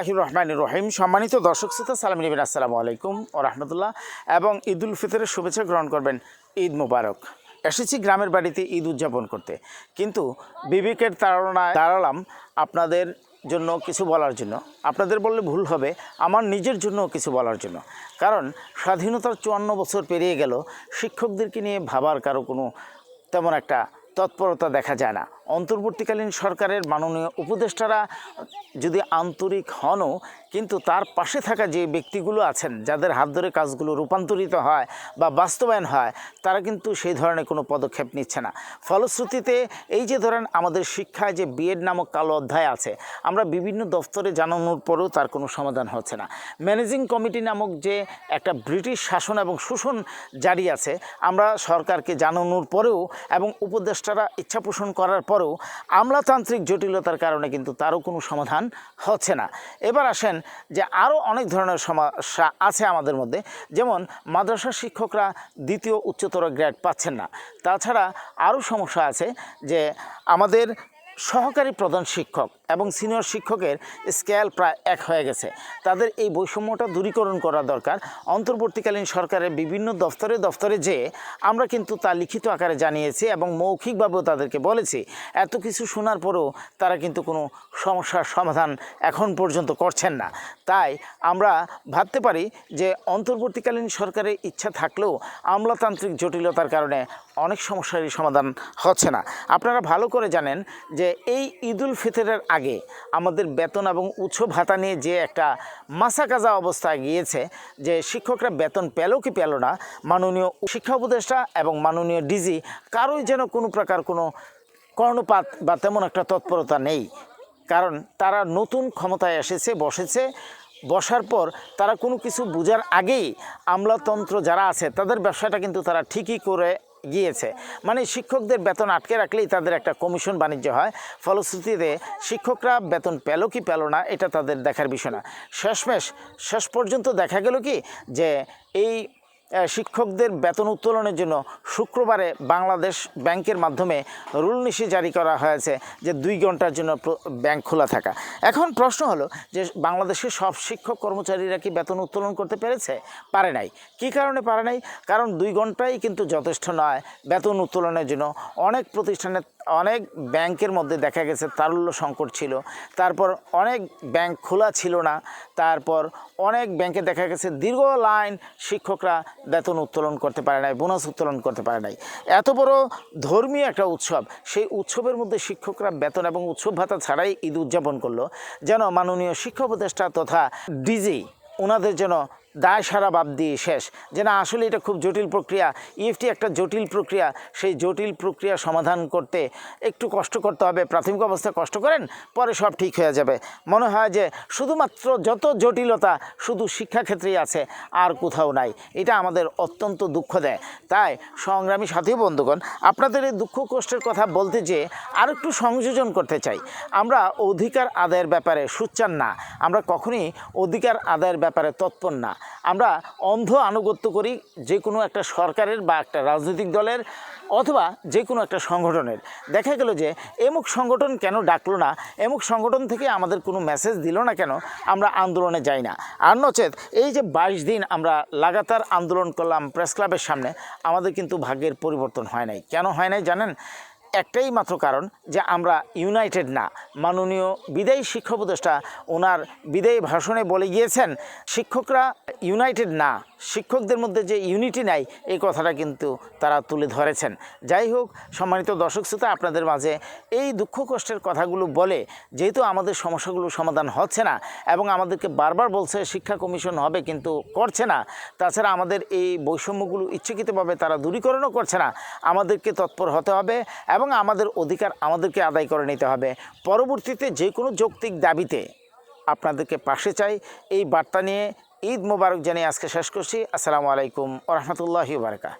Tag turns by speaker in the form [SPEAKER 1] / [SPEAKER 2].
[SPEAKER 1] আহির রহমান রহিম। সম্মানিত দর্শক শ্রোতা, সালাম নেবেন আসসালামু আলাইকুম ও রহমতুল্লাহ। এবং ঈদ উল ফিতরের শুভেচ্ছা গ্রহণ করবেন ঈদ মুবারক। এসেছি গ্রামের বাড়িতে ঈদ উদযাপন করতে। কিন্তু বিবেকের তাড়নায় দাঁড়ালাম আপনাদের জন্য কিছু বলার জন্য। আপনাদের বললে ভুল হবে, আমার নিজের জন্য কিছু বলার জন্য। কারণ স্বাধীনতার চুয়ান্ন বছর পেরিয়ে গেল, শিক্ষকদেরকে নিয়ে ভাবার কারও কোনো তেমন একটা তৎপরতা দেখা যায় না। অন্তর্বর্তীকালীন সরকারের মাননীয় উপদেষ্টারা যদি আন্তরিক হনও, কিন্তু তার পাশে থাকা যে ব্যক্তিগুলো আছেন, যাদের হাত ধরে কাজগুলো রূপান্তরিত হয় বা বাস্তবায়ন হয়, তারা কিন্তু সেই ধরনের কোনো পদক্ষেপ নিচ্ছে না। ফলশ্রুতিতে, এই যে ধরেন আমাদের শিক্ষায় যে বিএড নামক কালো অধ্যায় আছে, আমরা বিভিন্ন দপ্তরে জানানোর পরেও তার কোনো সমাধান হচ্ছে না। ম্যানেজিং কমিটি নামক যে একটা ব্রিটিশ শাসন এবং শোষণ জারি আছে, আমরা সরকারকে জানানোর পরেও এবং উপদেষ্টারা ইচ্ছা পোষণ করার পরেও আমলাতান্ত্রিক জটিলতার কারণে কিন্তু তারও কোনো সমাধান হচ্ছে না। এবার আসেন যে আরও অনেক ধরনের সমস্যা আছে আমাদের মধ্যে। যেমন মাদ্রাসা শিক্ষকরা দ্বিতীয় উচ্চতর গ্রেড পাচ্ছেন না। তাছাড়া আরও সমস্যা আছে যে আমাদের সহকারী প্রধান শিক্ষক এবং সিনিয়র শিক্ষকের স্কেল প্রায় এক হয়ে গেছে। তাদের এই বৈষম্যটা দূরীকরণ করা দরকার। অন্তর্বর্তীকালীন সরকারের বিভিন্ন দফতরে দফতরে যেয়ে আমরা কিন্তু তা লিখিত আকারে জানিয়েছি এবং মৌখিকভাবেও তাদেরকে বলেছি, এত কিছু শোনার পরেও তারা কিন্তু কোনো সমস্যার সমাধান এখন পর্যন্ত করছেন না। তাই আমরা ভাবতে পারি যে অন্তর্বর্তীকালীন সরকারের ইচ্ছা থাকলেও আমলাতান্ত্রিক জটিলতার কারণে অনেক সমস্যারই সমাধান হচ্ছে না। আপনারা ভালো করে জানেন যে এই ঈদুল ফিতরের আগে আমাদের বেতন এবং উৎস ভাতা নিয়ে যে একটা মাসাকাজা অবস্থায় গিয়েছে, যে শিক্ষকরা বেতন পেল কি পেল না, মাননীয় শিক্ষা উপদেষ্টা এবং মাননীয় ডিজি কারোই যেন কোনো প্রকার কোনো কর্ণপাত বা তেমন একটা তৎপরতা নেই। কারণ তারা নতুন ক্ষমতায় এসেছে, বসেছে, বসার পর তারা কোনো কিছু বোঝার আগেই আমলাতন্ত্র যারা আছে তাদের ব্যবসাটা কিন্তু তারা ঠিকই করে গিয়েছে। মানে শিক্ষকদের বেতন আটকে রাখলেই তাদের একটা কমিশন বাণিজ্য হয়। ফলশ্রুতিতে শিক্ষকরা বেতন পেল কি পেল না, এটা তাদের দেখার বিষয় না। শেষমেশ, শেষ পর্যন্ত দেখা গেল কি যে এই শিক্ষকদের বেতন উত্তোলনের জন্য শুক্রবারে বাংলাদেশ ব্যাংকের মাধ্যমে রুল নিশি জারি করা হয়েছে যে দুই ঘণ্টার জন্য ব্যাংক খোলা থাকা। এখন প্রশ্ন হলো যে বাংলাদেশের সব শিক্ষক কর্মচারীরা কি বেতন উত্তোলন করতে পেরেছে? পারে নাই। কী কারণে পারে নাই? কারণ দুই ঘন্টাই কিন্তু যথেষ্ট নয় বেতন উত্তোলনের জন্য। অনেক প্রতিষ্ঠানে অনেক ব্যাংকের মধ্যে দেখা গেছে তারল্য সংকট ছিল। তারপর অনেক ব্যাংক খোলা ছিল না। তারপর অনেক ব্যাংকে দেখা গেছে দীর্ঘ লাইন শিক্ষকরা বেতন উত্তোলন করতে পারে নাই, বোনাস উত্তোলন করতে পারে নাই। এত বড় ধর্মীয় একটা উৎসব, সেই উৎসবের মধ্যে শিক্ষকরা বেতন এবং উৎসব ভাতা ছাড়াই ঈদ উদযাপন করল। যেন মাননীয় শিক্ষা উপদেষ্টা তথা ডিজি ওনাদের যেন দায় সারা বাদ দিয়ে শেষ। যে না, আসলে এটা খুব জটিল প্রক্রিয়া। ইএফটি একটা জটিল প্রক্রিয়া। সেই জটিল প্রক্রিয়া সমাধান করতে একটু কষ্ট করতে হবে। প্রাথমিক অবস্থায় কষ্ট করেন, পরে সব ঠিক হয়ে যাবে। মনে হয় যে শুধুমাত্র যত জটিলতা, শুধু শিক্ষাক্ষেত্রেই আছে, আর কোথাও নাই। এটা আমাদের অত্যন্ত দুঃখ দেয়। তাই সংগ্রামী সাথী বন্ধুগণ, আপনাদের এই দুঃখ কষ্টের কথা বলতে যেয়ে আর একটু সংযোজন করতে চাই। আমরা অধিকার আদায়ের ব্যাপারে সুচ্চার না। আমরা কখনই অধিকার আদায়ের ব্যাপারে তৎপর না। আমরা অন্ধ আনুগত্য করি যে কোনো একটা সরকারের বা একটা রাজনৈতিক দলের অথবা যে কোনো একটা সংগঠনের। দেখা গেল যে এমুক সংগঠন কেন ডাকলো না, এমুক সংগঠন থেকে আমাদের কোনো মেসেজ দিল না কেন, আমরা আন্দোলনে যাই না। আর নচেত এই যে বাইশ দিন আমরা লাগাতার আন্দোলন করলাম প্রেস ক্লাবের সামনে, আমাদের কিন্তু ভাগ্যের পরিবর্তন হয় নাই। কেন হয় নাই জানেন? একটাই মাত্র কারণ যে আমরা ইউনাইটেড না। মাননীয় বিদায়ী শিক্ষা উপদেষ্টা, ওনার বিদায়ী ভাষণে বলে গিয়েছেন, শিক্ষকরা ইউনাইটেড না। শিক্ষকদের মধ্যে যে ইউনিটি নাই, এই কথাটা কিন্তু তারা তুলে ধরেছেন। যাই হোক, সম্মানিত দর্শক শ্রোতা, আপনাদের মাঝে এই দুঃখ কষ্টের কথাগুলো বলে, যেহেতু আমাদের সমস্যাগুলো সমাধান হচ্ছে না এবং আমাদেরকে বারবার বলছে, শিক্ষা কমিশন হবে কিন্তু করছে না। তাছাড়া আমাদের এই বৈষম্যগুলো ইচ্ছাকৃতভাবে তারা দূরীকরণও করছে না। আমাদেরকে তৎপর হতে হবে এবং আমাদের অধিকার আমাদেরকে আদায় করে নিতে হবে। পরবর্তীতে যে কোনো যৌক্তিক দাবিতে আপনাদেরকে পাশে চাই। এই বার্তা নিয়ে ঈদ মোবারক জানিয়ে আজকে শেষ করছি। আসসালামু আলাইকুম ও রহমতুল্লাহি বারকা